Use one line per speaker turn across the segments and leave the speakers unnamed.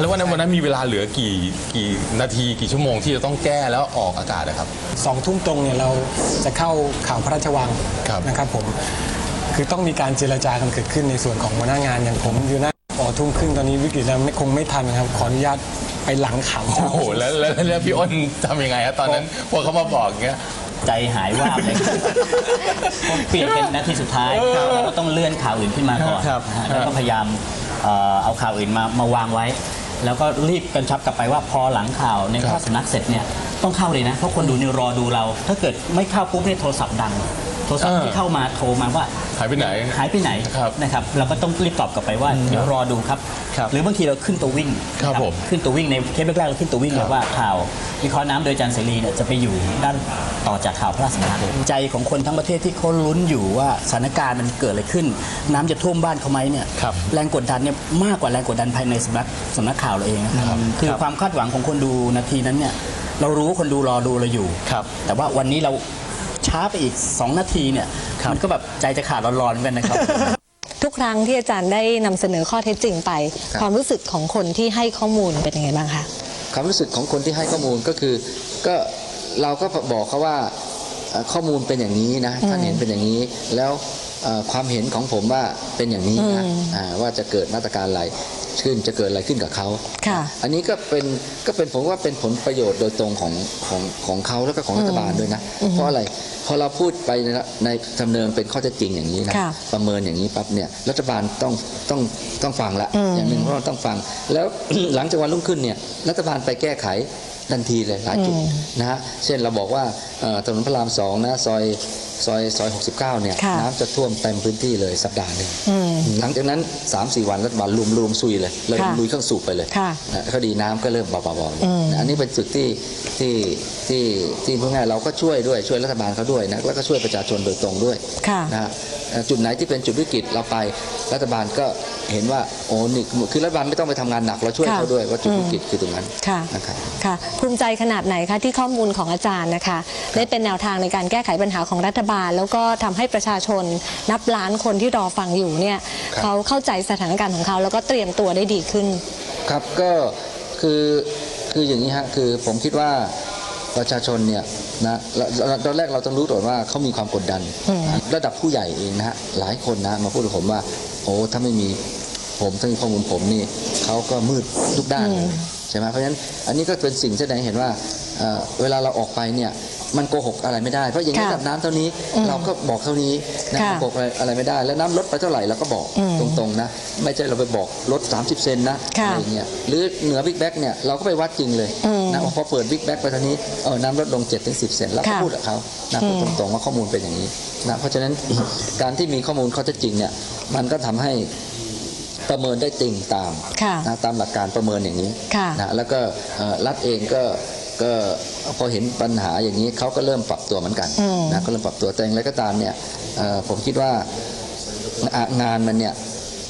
แล้ววันนั้นวันนั้นมีเวลาเหลือกี่กี่นาทีกี่ชั่วโมงที่จะต้องแก้แล้วออกอากาศนะครับ
สองทุ่มตรงเนี่ยเราจะเข้าข่าวพระราชวัง
ครับ
นะครับผมคือต้องมีการเจรจากันเกิดขึ้นในส่วนของหัวหน้างานอย่างผมอยู่หน้าพอทุ่มครึ่งตอนนี้วิกฤตแล้วไม่คงไม่ทันครับขออนุญาตไปหลังข่าว
โอ้โหแล้วแล้วแล้วพี่อ้นทำยังไงฮะตอนนั้นพอเขามาบอกอย่างเงี้ย
ใจหายว่าบเลย ผมเปลี่ยนเป็นนาทีสุดท้ายเราก็ต้องเลื่อนข่าวอื่นขึ้นมาก่อน
ครับ
นะฮะแล้วก็พยายามเอ่อเอาข่าวอื่นมามาวางไว้ แล้วก็รีบกันชับกลับไปว่าพอหลังข่าวในข่าวสำนักเสร็จเนี่ยต้องเข้าเลยนะเพราะคนดูเนี่ยรอดูเรา ถ้าเกิดไม่เข้าปุ๊บเนี่ยโทรศัพท์ดัง ทรศัพท์ที่เข้ามาโทรมาว่า
หายไปไหน
หายไปไหน
ครับ
นะครับเราก็ต้องรีบตอบกลับไปว่าเดี๋ยวรอดูครับ
ครับ
หรือบางทีเราขึ้นตัววิ่ง
ครับ
นะ
ผม
ขึ้นตัววิ่งในเทปแรกๆเราขึ้นตัววิ่งเลยว่าข่าววิเคราะห์น้ำโดยอาจารย์เสรีเนี่ยจะไปอยู่ด้านต่อจากข่าวพระราชสำนักใจของคนทั้งประเทศที่เขาลุ้นอยู่ว่าสถานการณ์มันเกิดอะไรขึ้น น้ำจะท่วมบ้านเขาไหมเนี่ย
ครับ
แรงกดดันเนี่ยมากกว่าแรงกดดันภายในสำนักสำนักข่าวเราเองนะครับคือความคาดหวังของคนดูนาทีนั้นเนี่ยเรารู้ว่าคนดูรอดูเราอยู่
ครับ
แต่ว่าวันนี้เรา ช้าไปอีก 2 นาทีเนี่ยมันก็แบบใจจะขาดร้อนๆเหมือนกันนะครับ
ทุกครั้งที่อาจารย์ได้นำเสนอข้อเท็จจริงไป
ครับ
ความรู้สึกของคนที่ให้ข้อมูลเป็นยังไงบ้างคะ
ความรู้สึกของคนที่ให้ข้อมูลก็คือก็เราก็บอกเขาว่าเอ่อข้อมูลเป็นอย่างนี้นะท่านเห็นเป็นอย่างนี้ แล้วเอ่อความเห็นของผมว่าเป็นอย่างนี้นะอ่าว่าจะเกิดมาตรการอะไร ขึ้นจะเกิดอะไรขึ้นกับเขา
ค่ะ
อันนี้ก็เป็นก็เป็นผมว่าเป็นผลประโยชน์โดยตรงของของของเขาแล้วก็ของรัฐบาลด้วยนะ เพราะอะไรพอเราพูดไปในในดำเนินเป็นข้อเท็จจริงอย่างนี้นะ
ค่ะ
ประเมินอย่างนี้ปั๊บเนี่ยรัฐบาลต้องต้องต้องฟังละอย่างหนึ่งเพราะว่าต้องฟัง แล้วหลังจากวันรุ่งขึ้นเนี่ยรัฐบาลไปแก้ไขทันทีเลยหลายจุดนะฮะเช่นเราบอกว่าเอ่อถนนพระรามสองนะซอย ซอยซอย69 เนี่ย
ค่ะ
น้ำจะท่วมเต็มพื้นที่เลยสัปดาห์หนึ่ง
อืม
หลังจากนั้น 3-4 วันรัฐบาลรวมรวมซุยเลยเลย
ค่ะ
ลุยเครื่องสูบไปเลย
ค่ะ
นะคดีน้ำก็เริ่มเบาๆๆลง
อืม
นะอันนี้เป็นจุดที่ที่ที่ที่พูดง่ายๆเราก็ช่วยด้วยช่วยรัฐบาลเขาด้วยนะแล้วก็ช่วยประชาชนโดยตรงด้วย
ค่ะ
นะฮะเอ่อจุดไหนที่เป็นจุดวิกฤตเราไปรัฐบาลก็ เห็นว่าโอ้นี่คือรัฐบาลไม่ต้องไปทำงานหนักเราช่วย
ค่ะ
เขาด้วยว่าจุด
อืม
วิกฤตคือตรงนั้น
ค่ะ
นะครับ
ค่ะภูมิใจขนาดไหนคะที่ข้อมูลของอาจารย์นะคะ ได้เป็นแนวทางในการแก้ไขปัญหาของรัฐบาล แล้วก็ทำให้ประชาชนนับล้านคนที่รอฟังอยู่เนี่ย
ครับ
เขาเข้าใจสถานการณ์ของเขา แล้วก็เตรียมตัวได้ดีขึ้น
ครับก็คือคืออย่างนี้ฮะคือผมคิดว่าประชาชนเนี่ยนะเราเราตอนแรกเราต้องรู้ก่อนว่าเขามีความกดดัน ระดับผู้ใหญ่เองนะฮะหลายคนนะมาพูดกับผมว่าโอ้ถ้าไม่มีผมถ้ามีข้อมูลผมนี่เขาก็มืดทุกด้านเลยใช่ไหมเพราะฉะนั้นอันนี้ก็เป็นสิ่งแสดงให้เห็นว่าเอ่อเวลาเราออกไปเนี่ย มันโกหกอะไรไม่ได้ เพราะอย่างนี้
ค่ะ
ระดับน้ำเท่านี้เราก็บอกเท่านี้นะ
ค่ะ
โกหกอะไรอะไรไม่ได้ แล้วน้ำลดไปเท่าไหร่เราก็บอก
อืม
ตรงๆนะ ไม่ใช่เราไปบอกลด 30 เซนนะ
ค่ะ
อะไรเงี้ยหรือเหนือบิ๊กแบ็กเนี่ยเราก็ไปวัดจริงเลย
อืม
นะพอเปิดบิ๊กแบ็กไปทางนี้เออน้ำลดลง7ถึง10เซนแล้วก็
ค่ะ
พูดกับเขานะพูด
อืม
ตรงๆว่าข้อมูลเป็นอย่างนี้นะเพราะฉะนั้นการที่มีข้อมูลข้อเท็จจริงเนี่ยมันก็ทำให้ประเมินได้จริงตาม
ค่ะ
นะตามหลักการประเมินอย่างนี้
ค่ะ
นะแล้วก็เอ่อรัฐเองก็ ก็พอเห็นปัญหาอย่างนี้เขาก็เริ่มปรับตัวเหมือนกัน
อืม
นะก็เริ่มปรับตัวแต่อย่างไรก็ตามเนี่ยเอ่อผมคิดว่าอะงานมันเนี่ย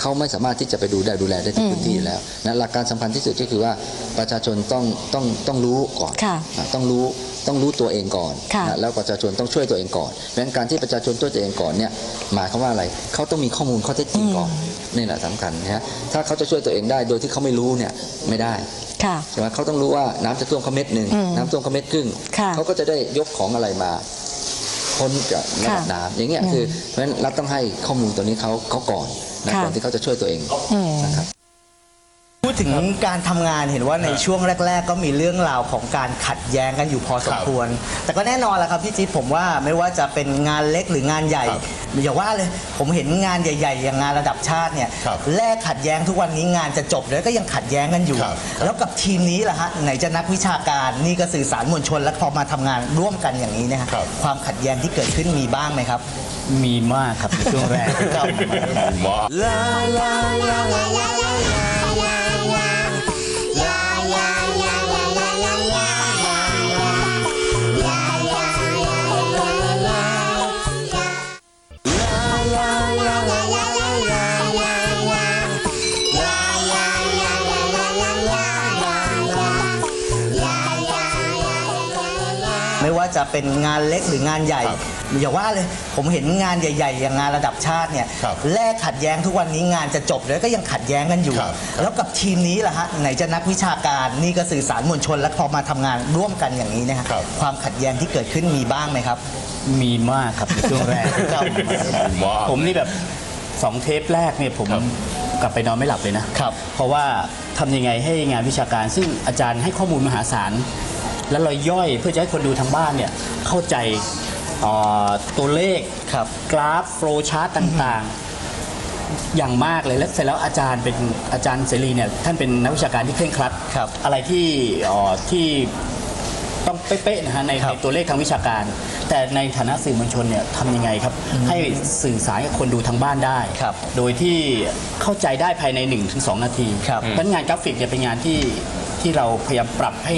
เขาไม่สามารถที่จะไปดูได้ดูแลได้ทุกพื้นที่อยู่แล้วนะหลักการสำคัญที่สุดก็คือว่าประชาชนต้องต้องต้องรู้ก่อน
ค่ะ
นะต้องรู้ต้องรู้ตัวเองก่อน
ค่ะ
นะแล้วประชาชนต้องช่วยตัวเองก่อนเพราะฉะนั้นการที่ประชาชนช่วยตัวเองก่อนเนี่ยหมายความว่าอะไรเขาต้องมีข้อมูลข้อเท็จจริงก่อนนี่แหละสำคัญนะฮะถ้าเขาจะช่วยตัวเองได้โดยที่เขาไม่รู้เนี่ยไม่ได้
ค่ะ
ใช่ไหมเขาต้องรู้ว่าน้ำจะท่วมเขาเม็ดหนึ่ง
อืม
น้ำท่วมเขาเม็ดครึ่ง
ค่ะ
เขาก็จะได้ยกของอะไรมาพ้นจากระดับ
ค่ะ
น้ำอย่างเงี้ยคือเพราะฉะนั้นรัฐต้องให้ข้อมูลตัวนี้เขาเขาก่อนนะ
ค่ะ
ก่อนที่เขาจะช่วยตัวเอง
อืม
นะครับ
พูดถึงการทำงานเห็นว่าในช่วงแรก ๆ ก็มีเรื่องราวของการขัดแย้งกันอยู่พอสมควร แต่ก็แน่นอนแหละครับพี่จิ๊บผมว่าไม่ว่าจะเป็นงานเล็กหรืองานใหญ่
ครับ
อย่าว่าเลยผมเห็นงานใหญ่ ๆ อย่างงานระดับชาติเนี่ย
ครับ
แลกขัดแย้งทุกวันนี้งานจะจบแล้วก็ยังขัดแย้งกันอยู่
ครับ
แล้วกับทีมนี้ล่ะฮะไหนจะนักวิชาการนี่ก็สื่อสารมวลชนแล้วพอมาทำงานร่วมกันอย่างนี้นะฮะ
ครับ
ความขัดแย้งที่เกิดขึ้นมีบ้างไหมครับ
มีมากครับในช่วงแรก
มาก
ไม่ว่า จะเป็นงานเล็กหรืองานใหญ่
ครับ
อย่าว่าเลย ผมเห็นงานใหญ่ ๆ อย่างงานระดับชาติเนี่ย
ครับ
แลกขัดแย้งทุกวันนี้งานจะจบแล้วก็ยังขัดแย้งกันอยู่
ครับ
แล้วกับทีมนี้ล่ะฮะไหนจะนักวิชาการนี่ก็สื่อสารมวลชน และพอมาทำงานร่วมกันอย่างนี้เนะฮะ
ครับ
ความขัดแย้งที่เกิดขึ้นมีบ้างไหมครับ
มีมากครับในช่วงแรก
ครับ
ว้าว
ผมนี่แบบสองเทปแรกเนี่ยผม
ครับ
กลับไปนอนไม่หลับเลยนะ
ครับ
เพราะว่าทำยังไงให้งานวิชาการ ซึ่งอาจารย์ให้ข้อมูลมหาศาล แล้วเราย่อยเพื่อจะให้คนดูทางบ้านเนี่ยเข้าใจเอ่อตัวเลข
ครับ
กราฟโฟล์ชาร์ตต่างๆ อย่างมากเลยแล้วเสร็จแล้วอาจารย์เป็นอาจารย์เสรีเนี่ยท่านเป็นนักวิชาการที่เคร่งครัด
ครับ
อะไรที่เอ่อที่ต้องเป๊ะๆนะฮะใน
ครับ
ในตัวเลขทางวิชาการ แต่ในฐานะสื่อมวลชนเนี่ยทำยังไงครับ ให้สื่อสารกับคนดูทางบ้านได้
ครับ
โดยที่เข้าใจได้ภายใน 1-2 นาที
ครับ
เพราะงานกราฟิกเนี่ยเป็นงานที่ ที่เราพยายามปรับให้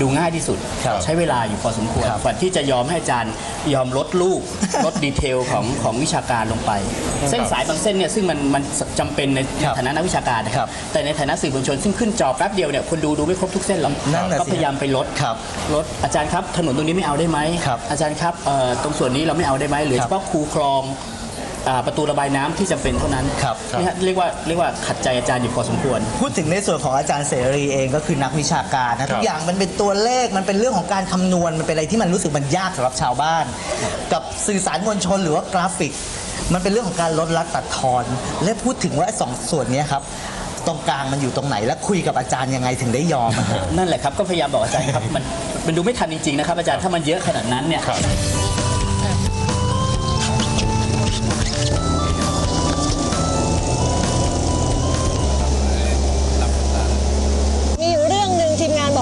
ดูง่ายที่สุด
ครับ
ใช้เวลาอยู่พอสมควร
ครับ
ก่อนที่จะยอมให้อาจารย์ยอมลดรูปลดดีเทลของของวิชาการลงไป เส้นสายบางเส้นเนี่ยซึ่งมันมันจำเป็นใน
ครับ
ฐานะนักวิชาการนะครับแต่ในฐานะสื่อมวลชนซึ่งขึ้นจอแป๊บเดียวเนี่ยคนดูดูไม่ครบทุกเส้นหรอก
นั่นน่ะ
ก็
สิ
พยายามไปลด
ครับ
ลดอาจารย์ครับถนนตรงนี้ไม่เอาได้ไหม
ครับ
อาจารย์ครับเอ่อตรงส่วนนี้เราไม่เอาได้ไหมหรือ
ครั
เฉ
บ
พาะคูคลองอ่า ประตูระบายน้ำที่จำเป็นเท่านั้น
ครับ
นี่ฮะเรียกว่าเรียกว่าขัดใจอาจารย์อยู่พอสมควร
พูดถึงในส่วนของอาจารย์เสรีเองก็คือนักวิชาการนะทุกอย่างมันเป็นตัวเลขมันเป็นเรื่องของการคำนวณมันเป็นอะไรที่มันรู้สึกมันยากสำหรับชาวบ้าน กับสื่อสารมวลชนหรือว่ากราฟิก มันเป็นเรื่องของการลดลัดตัดทอน และพูดถึงว่าไอ้สองส่วนเนี้ยครับตรงกลางมันอยู่ตรงไหนและคุยกับอาจารย์ยังไงถึงได้ยอมอะฮะ
นั่นแหละครับก็พยายามบอกอาจารย์ครับ มันมันดูไม่ทันจริงๆนะครับอาจารย์ถ้ามันเยอะขนาดนั้นเนี่ย
ครับ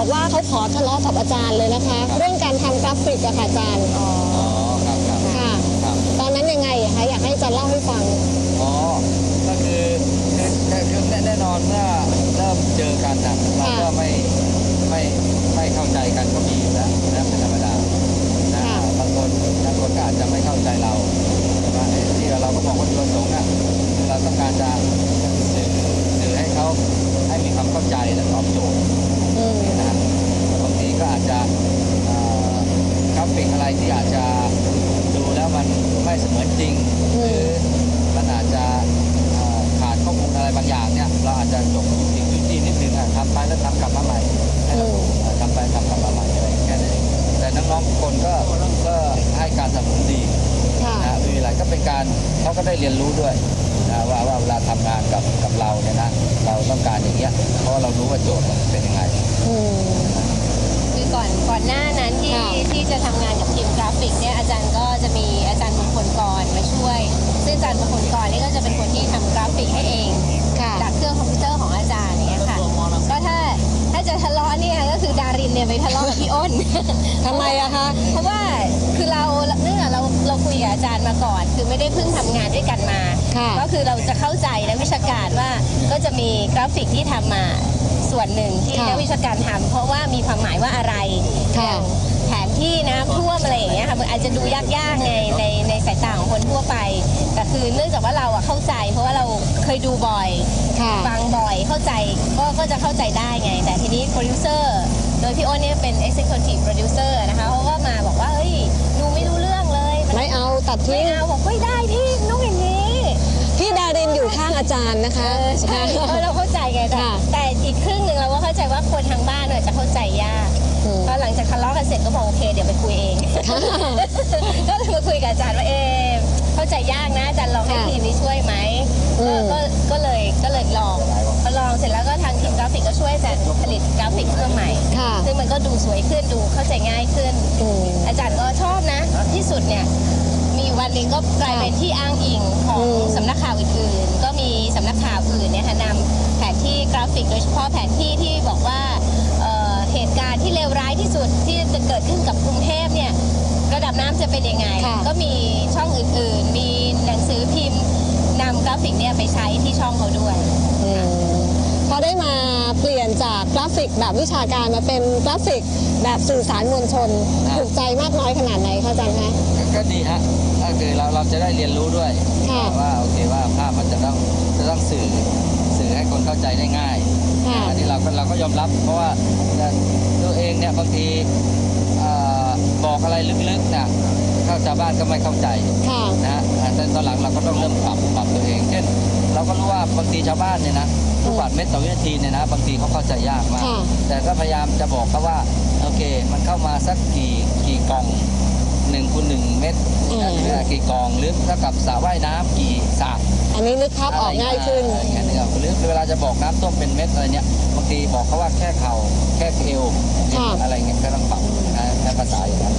บอกว่าเขาขอทะเลาะกับอาจารย์เลยนะคะ เรื่องการทำกราฟิกอะค่ะอาจารย์
อ๋อครับครับ
ค่ะ
ครับ
ตอนนั้นยังไงอะคะอยากให้อาจารย์เล่าให้ฟัง
อ๋อ ก็คือคือคือแน่แน่นอนเมื่อเริ่มเจอกันนะเราก็ไม่ไม่ไม่เข้าใจกันก็มีอยู่แล้วนะเป็นธรรมดานะ
ค่ะ
บางคนบางคนก็อาจจะไม่เข้าใจเราใช่ไหมไอ้ที่เราก็บอกว่าจุดประสงค์อะคือเราต้องการจะสื่อสื่อให้เขาให้มีความเข้าใจและตอบโจทย์
อืม
นะบางทีก็อาจจะเอ่ อกราฟิกอะไรที่อาจจะดูแล้วมันไม่เสมือนจริงหรือมันอาจจะเอ่อขาดข้อมูลอะไรบางอย่างเนี่ยเราอาจจะจบจริงจริงนิดนึงอะทำไปแล้วทำกลับมาใหม่ให้เราเอ่อทำไปทำกลับมาใหม่อะไรแค่นั้นเองแต่น้องๆทุกคนก็ก็ให้การสนับสนุนดี
ค่ะ
นะมีอะไรก็เป็นการเขาก็ได้เรียนรู้ด้วยนะว่าว่าเวลาทำงานกับกับเราเนี่ยนะเราต้องการอย่างเงี้ยเพราะว่าเรารู้ว่าโจทย์มันเป็นยังไง
อืม
คือก่อนก่อนหน้านั้น ที่
ค่ะ
ที่จะทำงานกับทีมกราฟิกเนี่ยอาจารย์ก็จะมีอาจารย์มงคลกรมาช่วย ซึ่งอาจารย์มงคลกรนี่ก็จะเป็นคนที่ทำกราฟิกให้เอง
ค่ะ
จากเครื่องคอมพิวเตอร์ของอาจารย์เนี่ยค่ะก็ถ้าถ้าจะทะเลาะเนี่ยก็คือดารินเนี่ยไปทะเลาะกับพี่อ้น
ทำไมอะคะ
เพราะว่าคือเราเนื่องจากเราเราคุยกับอาจารย์มาก่อน คือไม่ได้เพิ่งทำงานด้วยกันมา
ค่ะ
ก็คือเราจะเข้าใจนักวิชาการว่าก็จะมีกราฟิกที่ทำมาส่วนหนึ่งที่
ค่ะ
นักวิชาการทำเพราะว่ามีความหมายว่าอะไร
ค่ะ
อย่างแผน ที่น้ำท่วมอะไรอย่างเงี้ยค่ะมันอาจจะดูยากๆไงในในสายตาของคนทั่วไป แต่คือเนื่องจากว่าเราอะเข้าใจ เพราะว่าเราเคยดูบ่อย
ค่ะ
ฟังบ่อยเข้าใจก็ก็จะเข้าใจได้ไง แต่ทีนี้โปรดิวเซอร์โดยพี่อ้นเนี่ยเป็น executive producer นะคะเขาก็มาบอกว่าเฮ้ยดูไม่รู้เรื่องเลยน
ไม่เอาตัด
ไม่
ทิ้ง
เอาบอกไม่ได้พี่นุ่งอย่างนี้
พี่ดารินอยู่ข้างอาจารย์นะคะ
เออใช่เออเราเข้าใจไงแต่
ค่ะ
แต่อีกครึ่งหนึ่งเราก็เข้าใจว่าค ร็จก็บอกโอเค เดี๋ยวไปคุยเอง ก็เลยมาคุยกับอาจารย์ว่าเอ๊ะเข้าใจยากนะอาจารย์ลองให้
ค่ะ
ทีมนี้ช่วยไหม
อืม
ก็ก็เลยก็เลยลองพอลองเสร็จแล้วก็ทางทีมกราฟิกก็ช่วยอาจารย์ผลิตกราฟิกเครื่องใหม่
ค่ะ
ซึ่งมันก็ดูสวยขึ้นดูเข้าใจง่ายขึ้น
อืม
อาจารย์ก็ชอบนะที่สุดเนี่ยมีอยู่วันหนึ่งก็กลายเป็นที่อ้างอิงของ
อืม
สำนักข่าวอื่นๆ ก็มีสำนักข่าวอื่นเนี่ยค่ะนำแผนที่กราฟิกโดยเฉพาะแผนที่ที่บอกว่า เอ่อเหตุการณ์ที่เลวร้ายที่สุดที่จะเกิดขึ้นกับกรุงเทพเนี่ยระดับน้ำจะเป็นยังไง
ค่ะ
ก็มีช่องอื่นๆ มีหนังสือพิมพ์นำกราฟิกเนี่ยไปใช้ที่ช่องเขาด้วย
อืมพอได้มาเปลี่ยนจากกราฟิกแบบวิชาการมาเป็นกราฟิกแบบสื่อสารมวลชน
ครับ
ถูกใจมากน้อยขนาดไหนคะอาจารย์คะ
ก็ก็ดีฮะก็คือเราเราจะได้เรียนรู้ด้วย
ค่ะ
ว่าโอเคว่าภาพมันจะต้องจะต้องสื่อสื่อให้คนเข้าใจได้ง่าย
ค่ะ
อันนี้เราก็เราก็ยอมรับ เพราะว่าตัวเองเนี่ยบางทีเอ่อบอกอะไรลึกๆเนี่ยเข้าชาวบ้านก็ไม่เข้าใจ
ค่ะ
นะฮะแต่ตอนหลังเราก็ต้องเริ่มปรับปรับตัวเอง เช่น เราก็รู้ว่าบางทีชาวบ้านเนี่ยนะลูกบาศก์เมตรต่อวินาทีเนี่ยนะบางทีเขาเข้าใจยากมาก
ค่ะ
แต่ก็พยายามจะบอกเขาว่าโอเค มันเข้ามาสักกี่กี่กล่อง หนึ่งเมตรื
ม
กี่กองลึกเท่ากับสระว่ายน้ำกี่สระ
อันนี้นึกภาพออกง่ายขึ้น
อะไรเงี้ยนะครับหรือเวลาจะบอกน้ำท่มเป็นเม็ดอะไรเนี่ยบางทีบอกเขาว่าแค่เข่าแค่เอวอะไรเงี้ยก็ต้องปรับนะภาษาอย่างนั้น